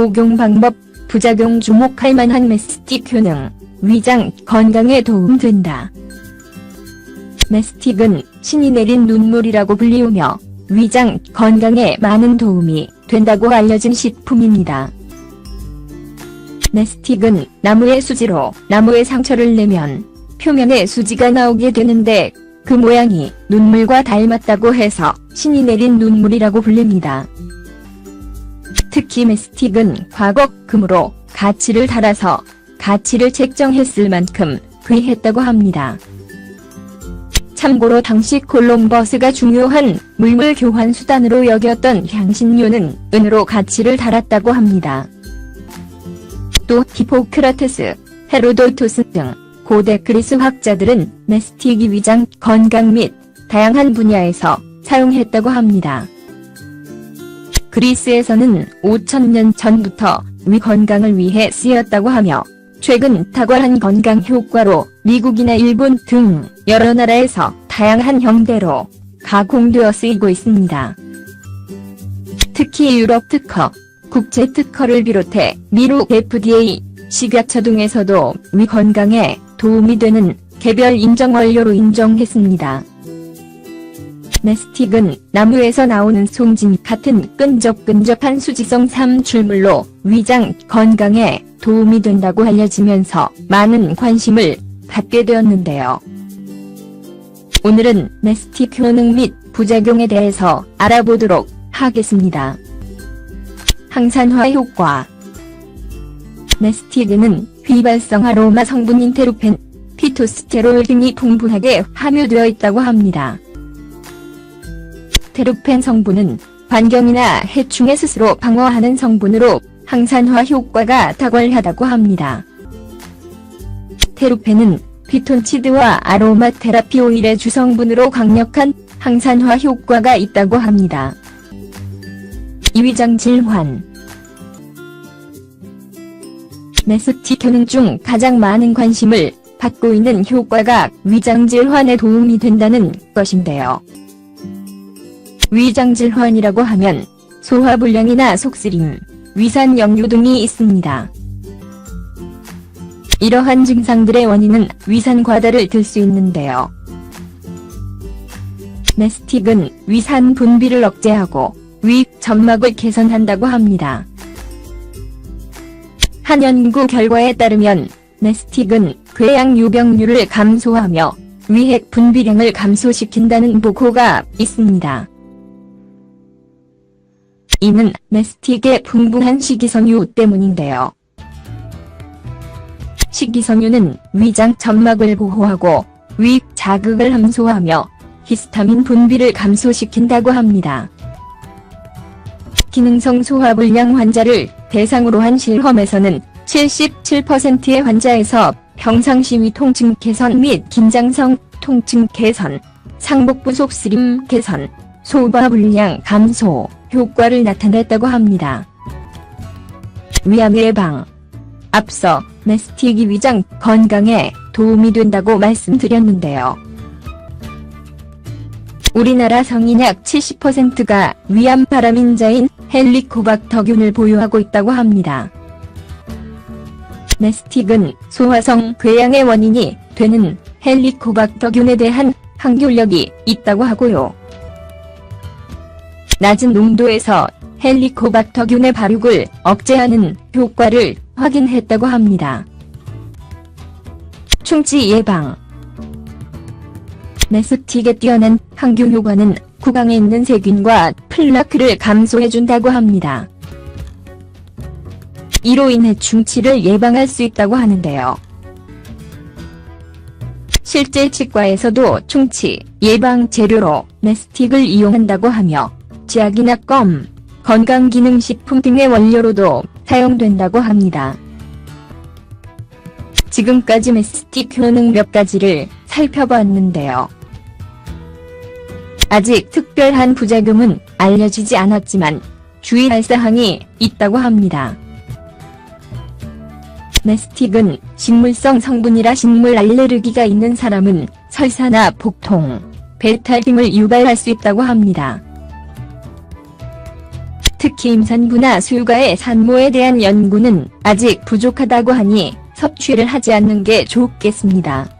복용 방법, 부작용 주목할 만한 메스틱 효능, 위장 건강에 도움된다. 메스틱은 신이 내린 눈물이라고 불리우며 위장 건강에 많은 도움이 된다고 알려진 식품입니다. 메스틱은 나무의 수지로 나무의 상처를 내면 표면에 수지가 나오게 되는데 그 모양이 눈물과 닮았다고 해서 신이 내린 눈물이라고 불립니다. 특히 메스틱은 과거 금으로 가치를 달아서 가치를 책정했을 만큼 귀했다고 합니다. 참고로 당시 콜럼버스가 중요한 물물 교환 수단으로 여겼던 향신료는 은으로 가치를 달았다고 합니다. 또 히포크라테스, 헤로도토스 등 고대 그리스 학자들은 메스틱이 위장 건강 및 다양한 분야에서 사용했다고 합니다. 그리스에서는 5천년 전부터 위 건강을 위해 쓰였다고 하며 최근 탁월한 건강 효과로 미국이나 일본 등 여러 나라에서 다양한 형태로 가공되어 쓰이고 있습니다. 특히 유럽 특허, 국제 특허를 비롯해 미국 FDA, 식약처 등에서도 위 건강에 도움이 되는 개별 인정 원료로 인정했습니다. 메스틱은 나무에서 나오는 송진 같은 끈적끈적한 수지성 삼출물로 위장 건강에 도움이 된다고 알려지면서 많은 관심을 갖게 되었는데요. 오늘은 메스틱 효능 및 부작용에 대해서 알아보도록 하겠습니다. 항산화 효과 메스틱에는 휘발성 아로마 성분인 테루펜, 피토스테롤 등이 풍부하게 함유되어 있다고 합니다. 테루펜 성분은 환경이나 해충에 스스로 방어하는 성분으로 항산화 효과가 탁월하다고 합니다. 테루펜은 피톤치드와 아로마 테라피 오일의 주성분으로 강력한 항산화 효과가 있다고 합니다. 이위장 질환 메스틱 효능 중 가장 많은 관심을 받고 있는 효과가 위장 질환에 도움이 된다는 것인데요. 위장 질환이라고 하면 소화불량이나 속쓰림, 위산 역류 등이 있습니다. 이러한 증상들의 원인은 위산 과다를 들 수 있는데요. 메스틱은 위산 분비를 억제하고 위 점막을 개선한다고 합니다. 한 연구 결과에 따르면 메스틱은 궤양 유병률을 감소하며 위핵 분비량을 감소시킨다는 보고가 있습니다. 이는 메스틱의 풍부한 식이섬유 때문인데요. 식이섬유는 위장 점막을 보호하고 위 자극을 함소하며 히스타민 분비를 감소시킨다고 합니다. 기능성 소화불량 환자를 대상으로 한 실험에서는 77%의 환자에서 평상시 위 통증 개선 및 긴장성 통증 개선, 상복부 속쓰림 개선, 소화불량 감소 효과를 나타냈다고 합니다. 위암 예방 앞서 메스틱이 위장 건강에 도움이 된다고 말씀드렸는데요. 우리나라 성인 약 70%가 위암 발암인자인 헬리코박터균을 보유하고 있다고 합니다. 메스틱은 소화성 궤양의 원인이 되는 헬리코박터균에 대한 항균력이 있다고 하고요. 낮은 농도에서 헬리코박터균의 발육을 억제하는 효과를 확인했다고 합니다. 충치 예방 메스틱의 뛰어난 항균 효과는 구강에 있는 세균과 플라크를 감소해준다고 합니다. 이로 인해 충치를 예방할 수 있다고 하는데요. 실제 치과에서도 충치 예방 재료로 메스틱을 이용한다고 하며 치약이나 껌, 건강기능식품 등의 원료로도 사용된다고 합니다. 지금까지 메스틱 효능 몇 가지를 살펴봤는데요. 아직 특별한 부작용은 알려지지 않았지만 주의할 사항이 있다고 합니다. 메스틱은 식물성 성분이라 식물 알레르기가 있는 사람은 설사나 복통, 배탈 등을 유발할 수 있다고 합니다. 특히 임산부나 수유가의 산모에 대한 연구는 아직 부족하다고 하니 섭취를 하지 않는 게 좋겠습니다.